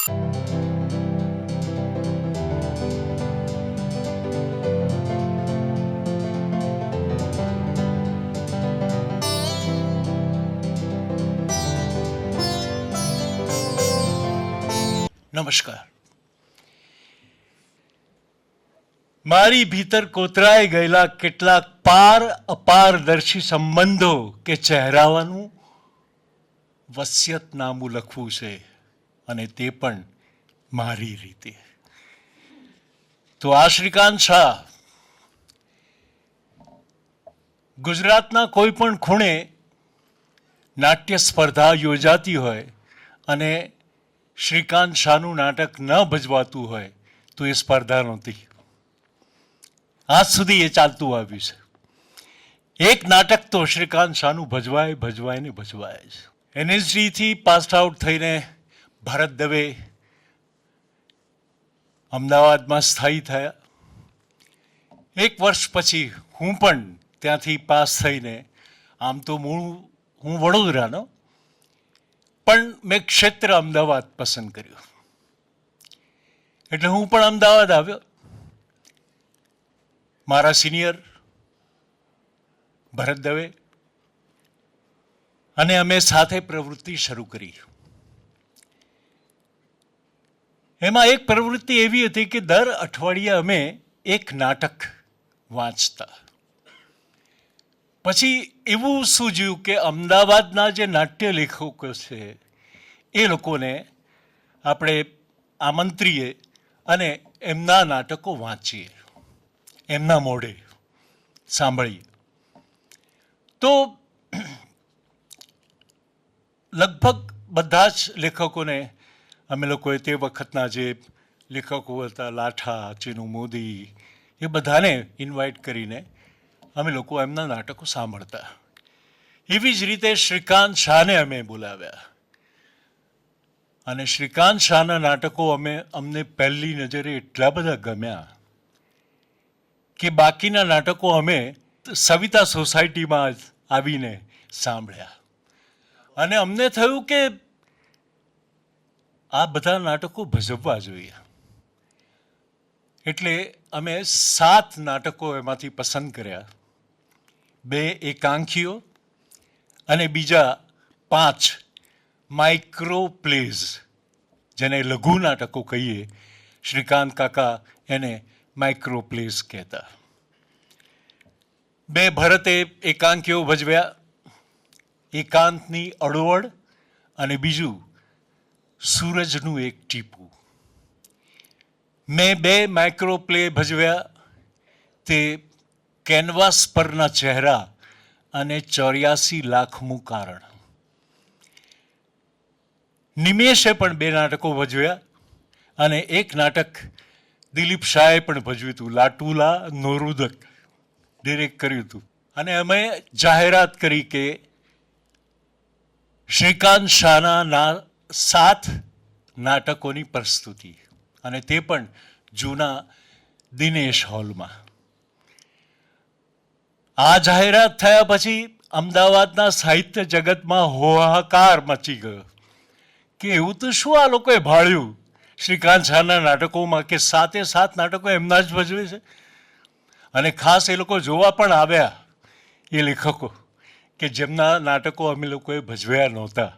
નમસ્કાર. મારી ભીતર કોતરાઈ ગયેલા કેટલાક પાર અપારદર્શી સંબંધો કે ચહેરાવાનું વસિયતનામું લખવું છે. અને તે પણ મારી રીતે. તો આ શ્રીકાંત શાહ ગુજરાતના કોઈ પણ ખૂણે નાટ્ય સ્પર્ધા યોજાતી હોય અને શ્રીકાંત શાહનું નાટક ન ભજવાતું હોય, તો એ સ્પર્ધા નહોતી. આજ સુધી એ ચાલતું આવ્યું છે. એક નાટક તો શ્રીકાંત શાહનું ભજવાય ભજવાય ને ભજવાય જ. એનએસજીથી પાસ આઉટ થઈને ભરત દવે અમદાવાદમાં સ્થાયી થયા. એક વર્ષ પછી હું પણ ત્યાંથી પાસ થઈને, આમ તો મૂળ, હું વડોદરાનો, પણ મેં ક્ષેત્ર અમદાવાદ પસંદ કર્યું. એટલે હું પણ અમદાવાદ આવ્યો. મારા સિનિયર, ભરત દવે, અને અમે સાથે પ્રવૃત્તિ શરૂ કરી. એમાં એક પ્રવૃત્તિ એવી હતી કે દર અઠવાડિયે અમે એક નાટક વાંચતા. પછી એવું સૂજ્યું કે અમદાવાદના જે નાટ્ય લેખકો છે, એ લોકોને આપણે આમંત્રીએ અને એમના નાટકો વાંચીએ, એમના મોઢે સાંભળીએ. તો લગભગ બધા જ લેખકોને અમે લોકોએ તે વખતના જે લેખકો હતા, લાઠા, ચીનુ મોદી, એ બધાને ઇન્વાઇટ કરીને અમે લોકો એમના નાટકો સાંભળતા. એવી જ રીતે શ્રીકાંત શાહને અમે બોલાવ્યા. અને શ્રીકાંત શાહના નાટકો અમે અમને પહેલી નજરે એટલા બધા ગમ્યા કે બાકીના નાટકો અમે સવિતા સોસાયટીમાં આવીને સાંભળ્યા. અને અમને થયું કે આ બધા નાટકો ભજવવા જોઈએ. એટલે અમે સાત નાટકો એમાંથી પસંદ કર્યા. બે એકાંકીઓ અને બીજા પાંચ માઇક્રો પ્લેઝ જેને લઘુ નાટકો કહીએ, શ્રીકાંત કાકા એને માઇક્રો પ્લેઝ કહેતા. બે ભરતે એકાંકીઓ ભજવ્યા. એકાંતની અડવડ અને બીજું સૂરજનું એક ટીપું. મેં બે માઇક્રો પ્લે ભજવ્યા. તે કેનવાસ પરના ચહેરા અને ચોર્યાસી લાખમું કારણ. નિમેશે પણ બે નાટકો ભજવ્યા અને એક નાટક દિલીપ શાહે પણ ભજવ્યું હતું, લાટુલા નોરુદક ડિરેક્ટ કર્યું હતું. અને અમે જાહેરાત કરી કે શ્રીકાંત શાહના ના સાત નાટકોની પ્રસ્તુતિ અને તે પણ જૂના દિનેશ હોલમાં. આ જાહેરાત થયા પછી અમદાવાદના સાહિત્ય જગતમાં હોહાકાર મચી ગયો. કે એવું તો શું આ લોકોએ ભાળ્યું? શ્રીકાંત શાહના નાટકોમાં કે સાતે સાત નાટકો એમના જ ભજવે છે? અને ખાસ એ લોકો જોવા પણ આવ્યા એ લેખકો કે જેમના નાટકો અમે લોકોએ ભજવ્યા નહોતા.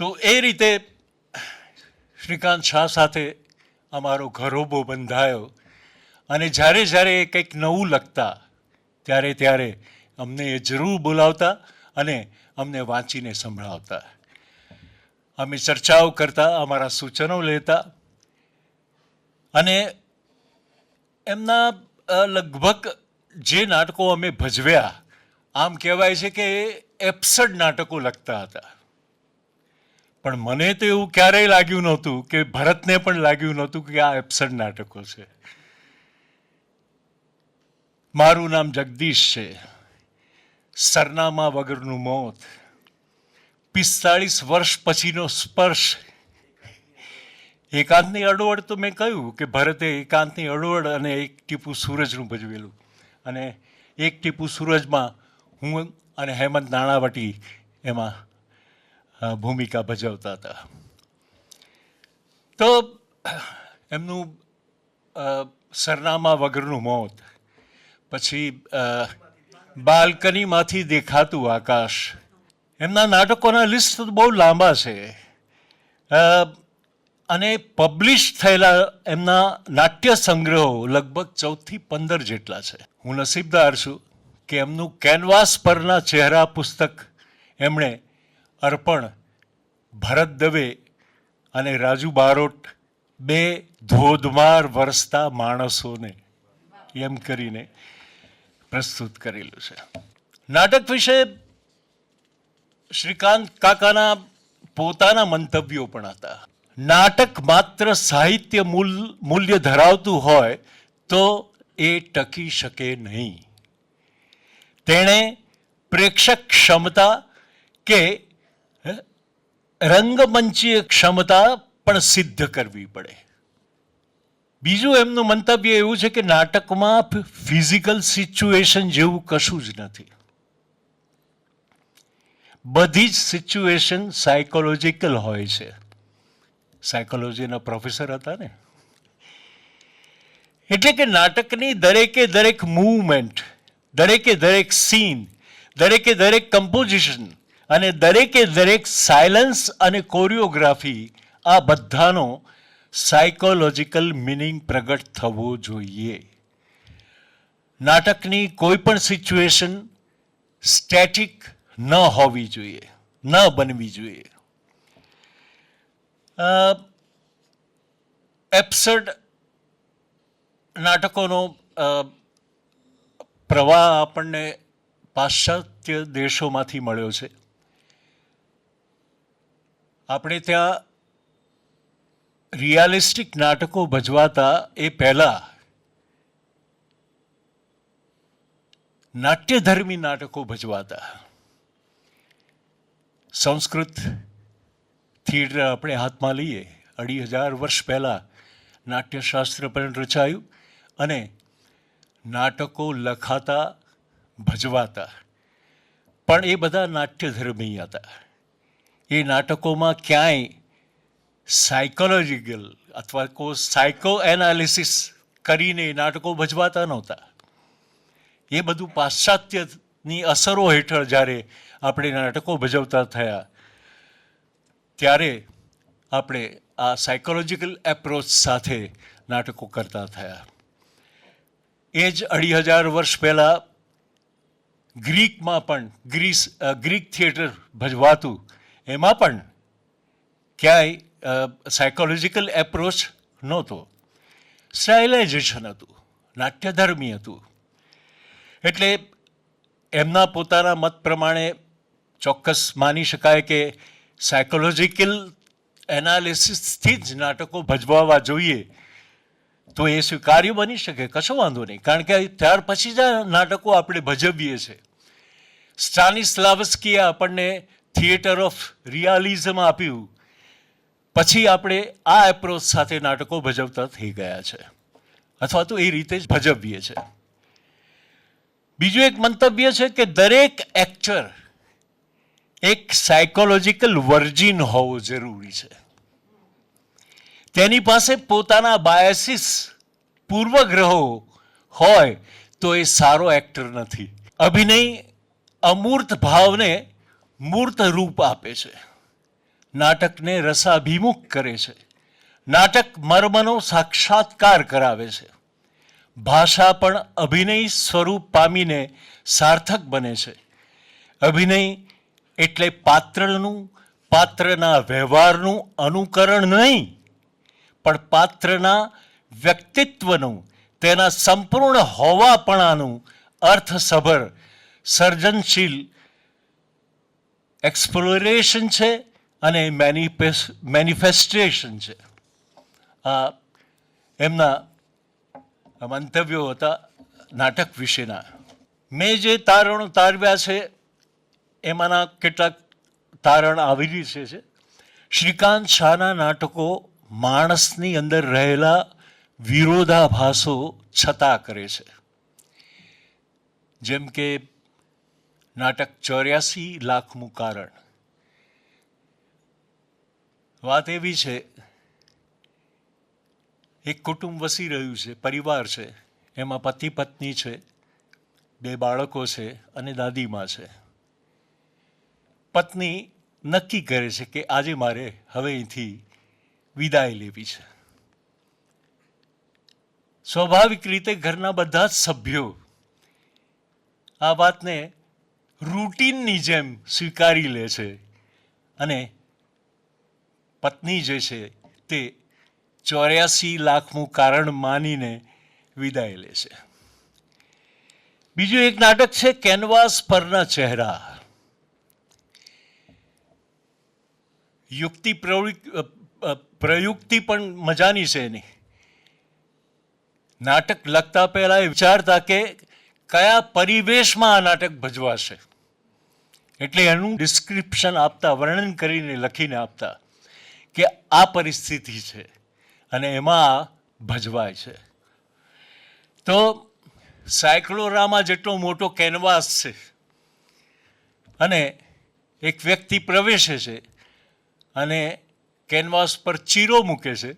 તો એ રીતે શ્રીકાંત શાહ સાથે અમારો ઘરોબો બંધાયો અને જ્યારે જ્યારે એ કંઈક નવું લખતા, ત્યારે ત્યારે અમને એ જરૂર બોલાવતા અને અમને વાંચીને સંભળાવતા. અમે ચર્ચાઓ કરતા, અમારા સૂચનો લેતા અને એમના લગભગ જે નાટકો અમે ભજવ્યા, આમ કહેવાય છે કે એપ્સડ નાટકો લખતા હતા. પણ મને તો એવું ક્યારેય લાગ્યું નહોતું કે ભરતને પણ લાગ્યું નહોતું કે આ એપ્સડ નાટકો છે. મારું નામ જગદીશ છે. સરનામા વગરનું મોત. પિસ્તાળીસ વર્ષ પછીનો સ્પર્શ. એકાંતની અડવડ તો મેં કહ્યું કે ભરતે એકાંતની અડવડ અને એક ટીપુ સૂરજનું ભજવેલું. અને એક ટીપુ સૂરજમાં હું અને હેમંત નાણાવટી એમાં ભૂમિકા ભજવતા હતા. તો એમનું સરનામા વગરનું મોત, પછી બાલ્કનીમાંથી દેખાતું આકાશ, એમના નાટકોના લિસ્ટ તો બહુ લાંબા છે. અને પબ્લિશ થયેલા એમના નાટ્ય સંગ્રહો લગભગ ચૌદથી પંદર જેટલા છે. હું નસીબદાર છું કે એમનું કેનવાસ પરના ચહેરા પુસ્તક એમણે અર્પણ, ભરત દવે અને રાજુ બારોટ બે ધોધમાર વરસતા માણસોને એમ કરીને પ્રસ્તુત કરેલું છે. નાટક વિશે શ્રીકાંત કાકાના પોતાના મંતવ્યો પણ હતા. નાટક માત્ર સાહિત્ય મૂલ, મૂલ્ય ધરાવતું હોય તો એ ટકી શકે નહીં. તેણે પ્રેક્ષક ક્ષમતા કે રંગમંચીય ક્ષમતા પણ સિદ્ધ કરવી પડે. બીજું એમનું મંતવ્ય એવું છે કે નાટકમાં ફિઝિકલ સિચ્યુએશન જેવું કશું જ નથી. બધી જ સિચ્યુએશન સાયકોલોજીકલ હોય છે. સાયકોલોજીના પ્રોફેસર હતા ને. એટલે કે નાટકની દરેકે દરેક મૂવમેન્ટ દરેકે દરેક સીન દરેકે દરેક કમ્પોઝિશન અને દરેકે દરેક સાયલન્સ અને કોરિયોગ્રાફી આ બધાનો સાયકોલોજિકલ મિનિંગ પ્રગટ થવો જોઈએ. નાટકની કોઈ પણ સિચ્યુએશન સ્ટેટિક ન હોવી જોઈએ, ન બનવી જોઈએ. એપ્સર્ડ નાટકોનો પ્રવાહ આપણને પાશ્ચાત્ય દેશોમાંથી મળ્યો છે. આપણે ત્યાં રિયાલિસ્ટિક નાટકો ભજવાતા એ પહેલા નાટ્યધર્મી નાટકો ભજવાતા. સંસ્કૃત થિયેટર આપણે હાથમાં લઈએ. અઢી હજાર વર્ષ પહેલાં નાટ્યશાસ્ત્ર પણ રચાયું અને નાટકો લખાતા, ભજવાતા. પણ એ બધા નાટ્યધર્મી હતા. એ નાટકોમાં ક્યાંય સાયકોલોજીકલ અથવા કો સાયકો એનાલિસિસ કરીને નાટકો ભજવાતા નહોતા. એ બધું પાશ્ચાત્યની અસરો હેઠળ જ્યારે આપણે નાટકો ભજવતા થયા, ત્યારે આપણે આ સાયકોલોજીકલ એપ્રોચ સાથે નાટકો કરતા થયા. એ જ અઢી હજાર વર્ષ પહેલાં ગ્રીકમાં પણ ગ્રીસ ગ્રીક થિયેટર ભજવાતું એમાં પણ ક્યાંય સાયકોલોજીકલ એપ્રોચ નહોતો. સ્ટાઇલાઇઝેશન હતું, નાટ્યધર્મી હતું. એટલે એમના પોતાના મત પ્રમાણે ચોક્કસ માની શકાય કે સાયકોલોજીકલ એનાલિસિસથી જ નાટકો ભજવાવા જોઈએ, તો એ સ્વીકાર્ય બની શકે, કશો વાંધો નહીં. કારણ કે ત્યાર પછી જ નાટકો આપણે ભજવીએ છીએ. સ્ટાનિસ્લાવસ્કીએ આપણને થિયેટર ઓફ રિયાલિઝમ આપ્યું. પછી આપણે આ એપ્રોચ સાથે નાટકો ભજવતા થઈ ગયા છે. અથવા તો એ રીતે જ ભજવીએ છીએ બીજું એક મંતવ્ય છે કે દરેક એક્ટર એક સાયકોલોજીકલ વર્જિન હોવો જરૂરી છે. તેની પાસે પોતાના બાયસિસ પૂર્વગ્રહો હોય તો એ સારો એક્ટર નથી. અભિનય અમૂર્ત ભાવને મૂર્ત રૂપ આપે છે. નાટકને રસાભિમુખ કરે છે. નાટક મર્મનો સાક્ષાત્કાર કરાવે છે. ભાષા પણ અભિનય સ્વરૂપ પામીને સાર્થક બને છે. અભિનય એટલે પાત્રનું, પાત્રના વ્યવહારનું અનુકરણ નહીં, પણ પાત્રના વ્યક્તિત્વનું, તેના સંપૂર્ણ હોવાપણાનું અર્થસભર, સર્જનશીલ એક્સપ્લોરેશન છે અને મેનિફેસ મેનિફેસ્ટેશન છે. આ એમના મંતવ્યો હતા નાટક વિશેના. મેં જે તારણો તારવ્યા છે, એમાંના કેટલાક તારણ આવી રીતે છે. શ્રીકાંત શાહના નાટકો માણસની અંદર રહેલા વિરોધાભાસો છતાં કરે છે. જેમ કે નાટક ચોર્યાસી લાખનું કારણ. વાત એવી છે, એક કુટુંબ વસી રહ્યું છે, પરિવાર છે, એમાં પતિ પત્ની છે, બે બાળકો છે અને દાદીમાં છે. પત્ની નક્કી કરે છે કે આજે મારે હવે અહીંથી વિદાય લેવી છે. સ્વાભાવિક રીતે ઘરના બધા જ સભ્યો આ વાતને રૂટીનની જેમ સ્વીકારી લે છે અને પત્ની જે છે તે ચોર્યાસી લાખનું કારણ માનીને વિદાય લે છે. બીજું એક નાટક છે કેનવાસ પરના ચહેરા. યુક્તિ પ્રયુક્તિ પણ મજાની છે એની. નાટક લખતા પહેલા વિચારતા કે કયા પરિવેશમાં આ નાટક ભજવાશે? એટલે એનું ડિસ્ક્રિપ્શન આપતા, વર્ણન કરીને લખીને આપતા કે આ પરિસ્થિતિ છે અને એમાં ભજવાય છે. તો સાયક્લોરામાં જેટલો મોટો કેનવાસ છે અને એક વ્યક્તિ પ્રવેશે છે અને કેનવાસ પર ચીરો મૂકે છે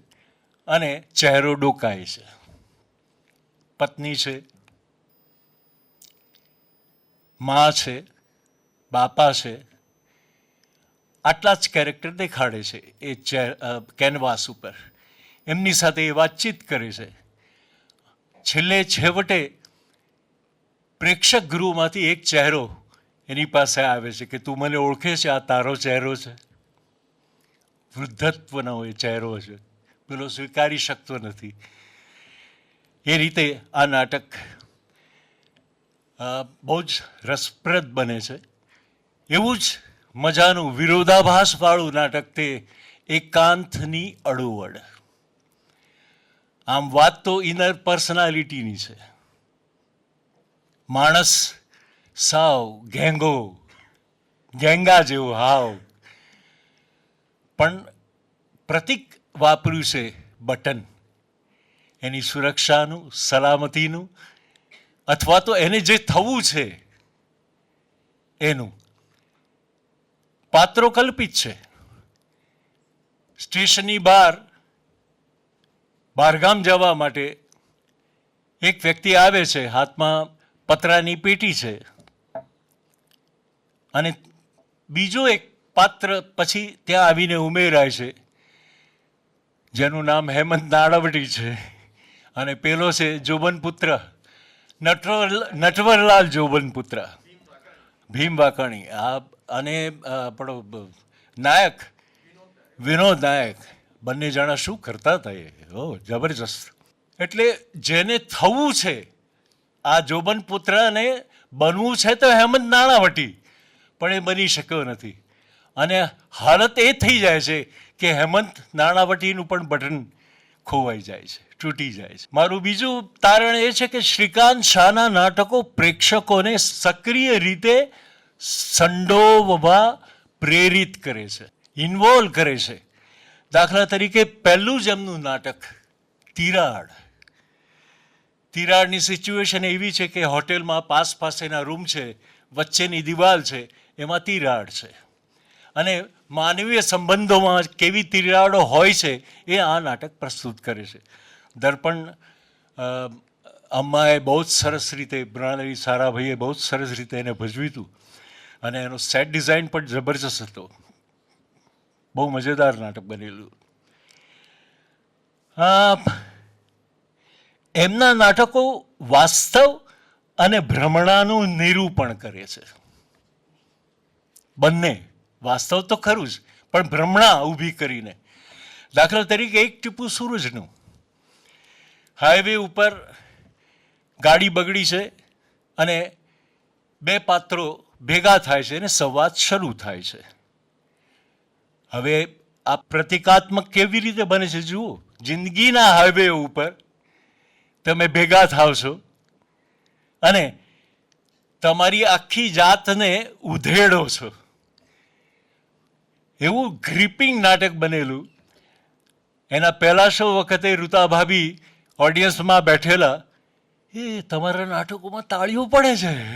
અને ચહેરો ડોકાય છે. પત્ની છે, મા છે બાપા છે, આટલા જ કેરેક્ટર દેખાડે છે એ કેનવાસ ઉપર. એમની સાથે એ વાતચીત કરે છે. છેલ્લે છેવટે પ્રેક્ષક ગૃહમાંથી એક ચહેરો એની પાસે આવે છે કે તું મને ઓળખે છે, આ તારો ચહેરો છે. વૃદ્ધત્વનો એ ચહેરો છે. પેલો સ્વીકારી શકતો નથી. એ રીતે આ નાટક બહુ જ રસપ્રદ બને છે. એવું જ મજાનું વિરોધાભાસવાળું નાટક તે એકાંતની અડુવડ. આમ વાત તો ઇનર પર્સનાલિટીની છે. માણસ સાવ ગેંગો ગેંગા જેવો હાવ. પણ પ્રતિક વાપર્યું છે બટન. એની સુરક્ષાનું, સલામતીનું, અથવા તો એને જે થવું છે, એનું. પાત્રો કલ્પિત છે. સ્ટેશનની બહાર, બહારગામ જવા માટે એક વ્યક્તિ આવે છે, હાથમાં પતરાની પેટી છે. અને બીજો એક પાત્ર પછી ત્યાં આવીને ઉમેરાય છે, જેનું નામ હેમંત નાળવટી છે. અને પેલો છે જોબનપુત્ર, નટવર નટવરલાલ જોબન પુત્ર ભીમ વાકાણી આ અને આપણો નાયક વિનોદ નાયક બંને જણા શું કરતા હતા એ? ઓ, જબરજસ્ત. એટલે જેને થવું છે, આ જોબન પુત્રને બનવું છે તો હેમંત નાણાવટી, પણ એ બની શક્યો નથી. અને હાલત એ થઈ જાય છે કે હેમંત નાણાવટીનું પણ બટન ખોવાઈ જાય છે, તૂટી જાય છે. મારું બીજું તારણ એ છે કે શ્રીકાંત શાહના નાટકો પ્રેક્ષકોને સક્રિય રીતે સંડોવવા પ્રેરિત કરે છે ઇન્વોલ્વ કરે છે. દાખલા તરીકે પહેલું જ એમનું નાટક, તિરાડ. તિરાડની સિચ્યુએશન એવી છે કે હોટેલમાં પાસ પાસેના રૂમ છે, વચ્ચેની દિવાલ છે, એમાં તિરાડ છે. અને માનવીય સંબંધોમાં કેવી તિરાડો હોય છે, એ આ નાટક પ્રસ્તુત કરે છે. દર્પણ અમ્માએ બહુ જ સરસ રીતે મૃણાલી સારાભાઈએ બહુ જ સરસ રીતે એને ભજવ્યું હતું. અને એનો સેટ ડિઝાઇન પણ જબરજસ્ત હતો. બહુ મજેદાર નાટક બનેલું. એમના નાટકો વાસ્તવ અને ભ્રમણાનું નિરૂપણ કરે છે. બંને, વાસ્તવ તો ખરું જ, પણ ભ્રમણા ઊભી કરીને. દાખલા તરીકે એક ટીપુ સૂરજનું. હાઈવે ઉપર ગાડી બગડી છે અને બે પાત્રો ભેગા થાય છે અને સંવાદ શરૂ થાય છે. હવે આ પ્રતિકાત્મક કેવી રીતે બને છે જુઓ, જિંદગીના હાઈવે ઉપર તમે ભેગા થાવ છો અને તમારી આખી જાતને ઉધેડો છો. એવું ગ્રીપિંગ નાટક બનેલું. એના પહેલાં શો વખતે ઋતા ભાભી ઓડિયન્સમાં બેઠેલા, એ, તમારા નાટકોમાં તાળીઓ પડે છે.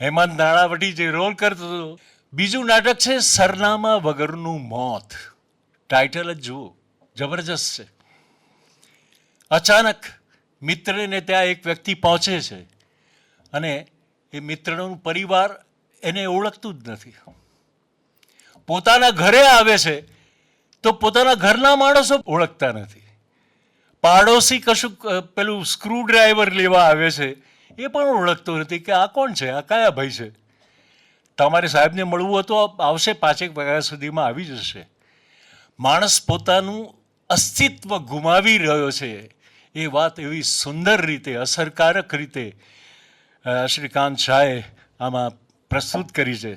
હેમંત નાણાવટી જે રોલ કરતો હતો, બીજું નાટક છે સરનામા વગરનું મોત. ટાઇટલ જ જુઓ, જબરજસ્ત છે. અચાનક મિત્રને ત્યાં એક વ્યક્તિ પહોંચે છે અને એ મિત્રનું પરિવાર એને ઓળખતું જ નથી. પોતાના ઘરે આવે છે તો પોતાના ઘરના માણસો ઓળખતા નથી. પાડોશી કશું પેલું સ્ક્રૂ ડ્રાઈવર લેવા આવે છે એ પણ ઓળખતો નથી કે આ કોણ છે? આ કયા ભાઈ છે? તમારે સાહેબને મળવું હતું આવશે પાંચેક વાગ્યા સુધીમાં આવી જશે. માણસ પોતાનું અસ્તિત્વ ગુમાવી રહ્યો છે. એ વાત એવી સુંદર રીતે, અસરકારક રીતે શ્રીકાંત શાહે આમાં પ્રસ્તુત કરી છે.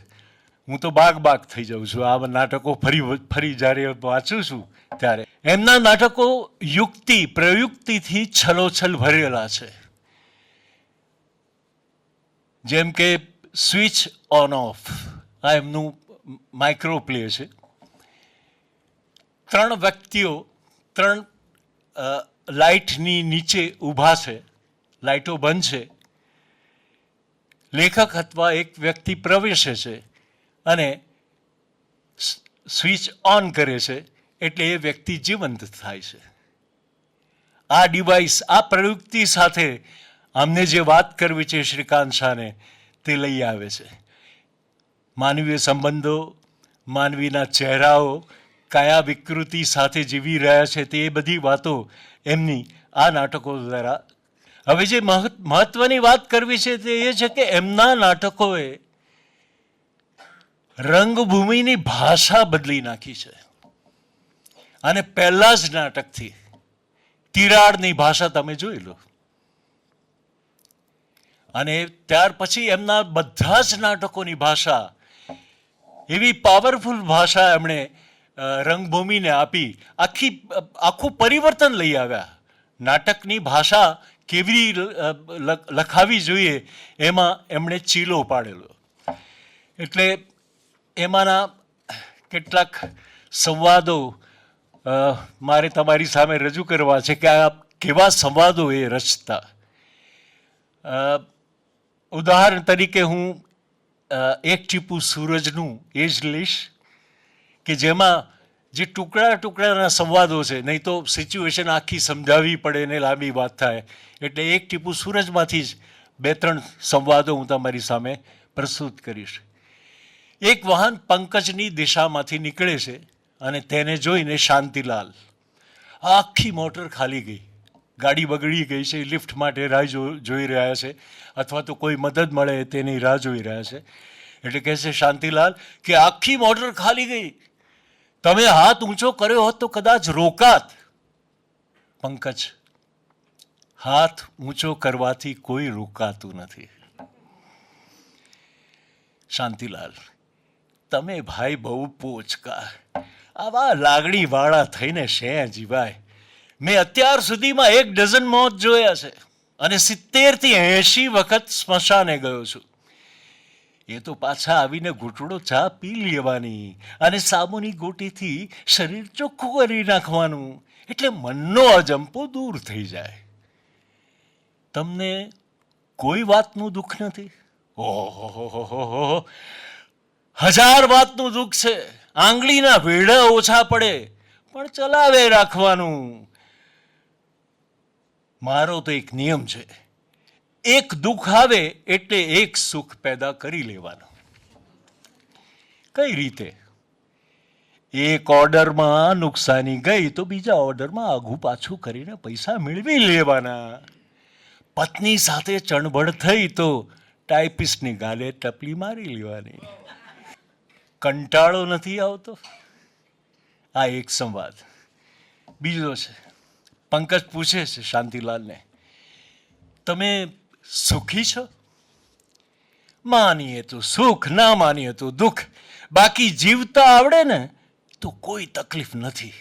હું તો બાગ બાગ થઈ જાઉં છું. આ નાટકો ફરી ફરી જ્યારે વાંચું છું ત્યારે. એમના નાટકો યુક્તિ, પ્રયુક્તિથી છલોછલ ભરેલા છે. જેમ કે સ્વિચ ઓન ઓફ. આ એમનું માઇક્રો પ્લે છે. ત્રણ વ્યક્તિઓ, ત્રણ લાઇટની નીચે ઊભા છે. લાઇટો બંધ છે. લેખક અથવા એક વ્યક્તિ પ્રવેશે છે અને સ્વિચ ઓન કરે છે એટલે એ વ્યક્તિ જીવંત થાય છે. આ ડિવાઇસ, આ પ્રયુક્તિ સાથે અમને જે વાત કરવી છે શ્રીકાંત શાહને તે લઈ આવે છે. માનવીય સંબંધો, માનવીના ચહેરાઓ, કયા વિકૃતિ સાથે જીવી રહ્યા છે તે બધી વાતો એમની આ નાટકો દ્વારા. હવે જે મહત્ મહત્વની વાત કરવી છે તે એ છે કે એમના નાટકોએ રંગભૂમિની ભાષા બદલી નાખી છે. અને પહેલા જ નાટકથી તિરાડની ભાષા તમે જોઈ લો. અને ત્યાર પછી એમના બધા જ નાટકોની ભાષા, એવી પાવરફુલ ભાષા એમણે રંગભૂમિને આપી, આખી, આખું પરિવર્તન લઈ આવ્યા. નાટકની ભાષા કેવી લખાવી જોઈએ, એમાં એમણે ચીલો પાડેલો. એટલે એમાંના કેટલાક સંવાદો મારે તમારી સામે રજૂ કરવા છે કે આ કેવા સંવાદો એ રચતા. ઉદાહરણ તરીકે હું એક ટીપુ સૂરજનું એ જ લઈશ કે જેમાં જે ટુકડા ટુકડાના સંવાદો છે, નહીં તો સિચ્યુએશન આખી સમજાવવી પડે ને લાંબી વાત થાય. એટલે એક ટીપુ સૂરજમાંથી જ બે ત્રણ સંવાદો હું તમારી સામે પ્રસ્તુત કરીશ. એક વાહન પંકજની દિશામાંથી નીકળે છે અને તેને જોઈને શાંતિલાલ આખી મોટર ખાલી ગઈ. ગાડી બગડી ગઈ છે, લિફ્ટ માટે રાહ જોઈ રહ્યા છે, અથવા તો કોઈ મદદ મળે તેની રાહ જોઈ રહ્યા છે. એટલે કહે છે શાંતિલાલ કે આખી મોટર ખાલી ગઈ. તમે હાથ ઊંચો કર્યો હોત તો કદાચ રોકાત. પંકજ, હાથ ઊંચો કરવાથી કોઈ રોકાતું નથી. શાંતિલાલ, તમે ભાઈ બહુ પોચકા. આવા લાગણીવાળા થઈને શેં જીવાય? મેં અત્યાર સુધીમાં એક ડઝન મોત જોયા છે અને સિત્તેરથી એંશી વખત સ્મશાને ગયો છું. એ તો પાછા આવીને ઘૂંટડો ચા પી લેવાની અને સાબુની ગોટીથી શરીર ચોખ્ખું કરી નાખવાનું એટલે મનનો અજંપો દૂર થઈ જાય. તમને કોઈ વાતનું દુઃખ નથી? ઓહો હજાર વાતનું દુઃખ છે. આંગળીના વેડા ઓછા પડે, પણ ચલાવે રાખવાનું. મારો તો એક નિયમ છે. એક દુઃખ આવે એટલે એક સુખ પેદા કરી લેવાનું. કઈ રીતે? એક ઓર્ડરમાં નુકસાની ગઈ તો બીજા ઓર્ડરમાં આઘું પાછું કરીને પૈસા મેળવી લેવાના. પત્ની સાથે ચણબળ થઈ તો ટાઈપિસ્ટની ગાલે ટપલી મારી લેવાની. કંટાળો નથી આવતો? આ એક સંવાદ. બીજો છે. પંકજ પૂછે છે શાંતિલાલને, તમે સુખી છો? માનીએ તો સુખ, ના માનીએ તો દુઃખ. બાકી જીવતા આવડે ને, તો કોઈ તકલીફ નથી.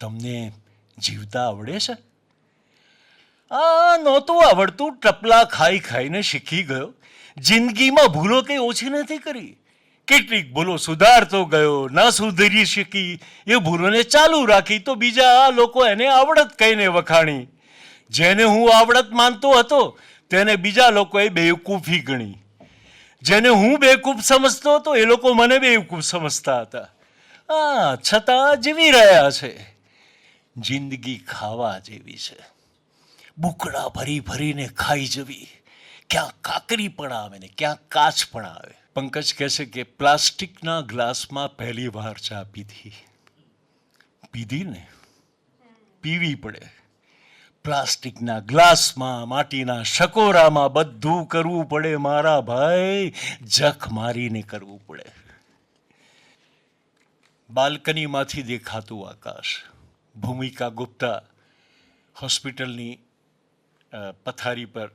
તમને જીવતા આવડે છે? આ નહોતું આવડતું, ટપલા ખાઈ ખાઈને શીખી ગયો. જિંદગીમાં ભૂલો કંઈ ઓછી નથી કરી. કેટલીક ભૂલો સુધારતો ગયો, ન સુધરી શકી. એ ભૂલોને ચાલુ રાખી તો બીજા લોકો એને આવડત કહીને વખાણી. જેને હું આવડત માનતો હતો, તેને બીજા લોકોએ બેવકૂફી ગણી. જેને હું બેવકૂફ સમજતો હતો, એ લોકો મને બેવકૂફ સમજતા હતા. આ છતાં જીવી રહ્યા છે. જિંદગી ખાવા જેવી છે. બુકડા ભરી ભરીને ખાઈ જવી. ક્યાં કાકરી પણ આવે ને ક્યાં કાચ પણ આવે. પંકજ કહે છે કે પ્લાસ્ટિકના ગ્લાસમાં પહેલી વાર ચા પીધી. પીધી ને? પીવી પડે. પ્લાસ્ટિકના ગ્લાસમાં, માટીના શકોરામાં બધું કરવું પડે. મારા ભાઈ, જખ મારીને કરવું પડે. બાલ્કનીમાંથી દેખાતું આકાશ. ભૂમિકા ગુપ્તા હોસ્પિટલની પથારી પર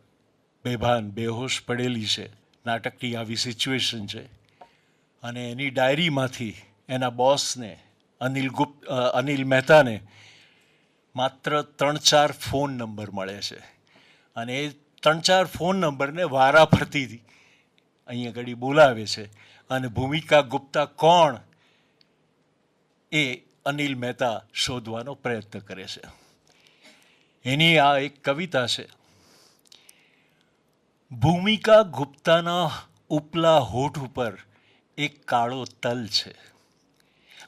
બેભાન, બેહોશ પડેલી છે. નાટકની આવી સિચ્યુએશન છે. અને એની ડાયરીમાંથી એના બોસને, અનિલ ગુપ્ત અનિલ મહેતાને માત્ર ત્રણ ચાર ફોન નંબર મળે છે. અને એ ત્રણ ચાર ફોન નંબરને વારા ફરતી અહીંયા ઘડી બોલાવે છે. અને ભૂમિકા ગુપ્તા કોણ એ અનિલ મહેતા શોધવાનો પ્રયત્ન કરે છે. એની આ એક કવિતા છે. ભૂમિકા ગુપ્તાના ઉપલા હોઠ ઉપર એક કાળો તલ છે.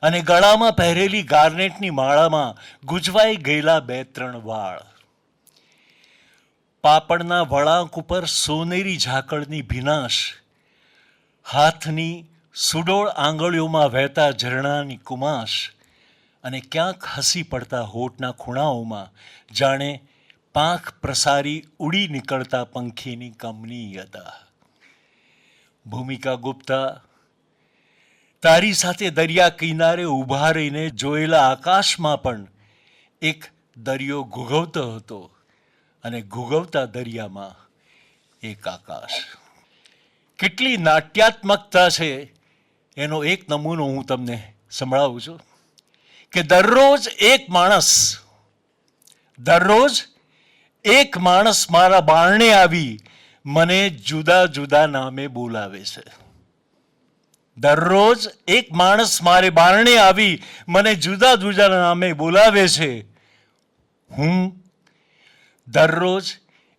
અને ગળામાં પહેરેલી ગાર્નેટની માળામાં ગુજવાઈ ગયેલા બે ત્રણ વાળ. પાપડના વળાંક ઉપર સોનેરી ઝાકળની ભીનાશ. હાથની સુડોળ આંગળીઓમાં વહેતા ઝરણાની કુમાશ. અને ક્યાંક હસી પડતા હોઠના ખૂણાઓમાં જાણે પાંખ પ્રસારી ઉડી નીકળતા પંખીની કમની હતા ભૂમિકા ગુપ્તા, તારી સાથે દરિયા કિનારે ઊભા રહીને જોયેલા આકાશમાં પણ એક દરિયો ઘૂઘવતો હતો અને ઘૂઘવતા દરિયામાં એક આકાશ. કેટલી નાટ્યાત્મકતા છે એનો એક નમૂનો હું તમને સંભળાવું છું કે દરરોજ એક માણસ દરરોજ એક માણસ મારા બારણે આવી મને જુદા જુદા નામે બોલાવે છે. દરરોજ એક માણસ મારે બારણે આવી મને જુદા જુદા નામે બોલાવે છે. હું દરરોજ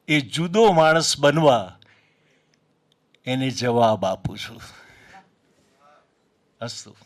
એ જુદો માણસ બનવા એને જવાબ આપું છું. અસ્તુ.